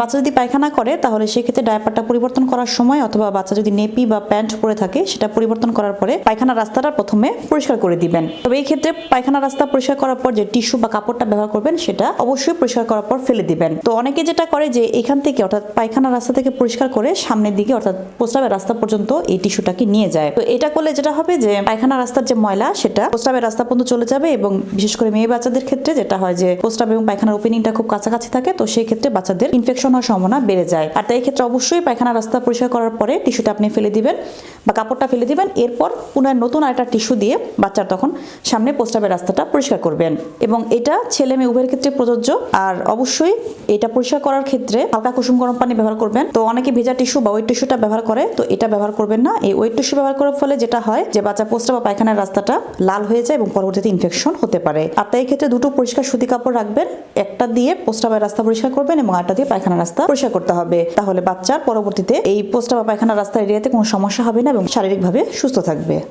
বাচ্চা যদি পায়খানা করে, তাহলে সেক্ষেত্রে ডায়াপারটা পরিবর্তন করার সময় অথবা বাচ্চা যদি নেপি বা প্যান্ট পরে থাকে, সেটা পরিবর্তন করার পরে পায়খানা রাস্তাটা প্রথমে পরিষ্কার করে দিবেন। তবে এই ক্ষেত্রে পায়খানা রাস্তা পরিষ্কার করার পর যে টিস্যু বা কাপড়টা ব্যবহার করবেন, সেটা অবশ্যই পরিষ্কার করার পর ফেলে দিবেন। তো অনেকে যেটা করে যে এখান থেকে অর্থাৎ পায়খানা রাস্তা থেকে পরিষ্কার করে সামনের দিকে অর্থাৎ প্রস্রাবের রাস্তা পর্যন্ত এই টিস্যুটাকে নিয়ে যায়। তো এটা করলে যেটা হবে যে পায়খানা রাস্তার যে ময়লা, সেটা প্রস্রাবের রাস্তা পর্যন্ত চলে যাবে এবং বিশেষ করে মেয়ে বাচ্চাদের ক্ষেত্রে যেটা হয় যে প্রস্রাব এবং পায়খানার ওপেনিংটা খুব কাছাকাছি থাকে, তো সেই ক্ষেত্রে বাচ্চাদের ইনফেকশন হওয়ার সম্ভাবনা বেড়ে যায়। আর তাই ক্ষেত্রে অবশ্যই পায়খানা রাস্তা পরিষ্কার করার পরে টিস্যুটা আপনি ফেলে দিবেন বা কাপড়টা ফেলে দিবেন। এরপর পুনরায় নতুন আরেকটা টিস্যু দিয়ে বাচ্চার তখন সামনে প্রস্রাবের রাস্তাটা পরিষ্কার করবেন। এবং এটা ছেলে মেয়ে উভয়ের ক্ষেত্রে প্রযোজ্য। আর অবশ্যই এটা পরিষ্কার করার ক্ষেত্রে হালকা কুসুম গরম পানি ব্যবহার করবেন। তো অনেকে ভেজা টিস্যু বা ওয়েট টিস্যুটা ব্যবহার করে, তো এটা ব্যবহার করবেন না। এই ওয়েট টিস্যু ব্যবহার করার ফলে যেটা হয় যে বাচ্চা প্রস্রাব বা পায়খানার রাস্তাটা লাল হয়ে যায় এবং পরবর্তীতে ইনফেকশন হতে পারে। আর তাই ক্ষেত্রে দুটো পরিষ্কার সুতি কাপড় রাখবেন। একটা দিয়ে প্রস্রাবের রাস্তা পরিষ্কার করবেন এবং আরেকটা দিয়ে পায়খানার রাস্তা পরিষ্কার করতে হবে। তাহলে বাচ্চার পরবর্তীতে এই পোস্টার বা পায়খানার রাস্তা এরিয়াতে কোনো সমস্যা হবে না এবং শারীরিকভাবে সুস্থ থাকবে।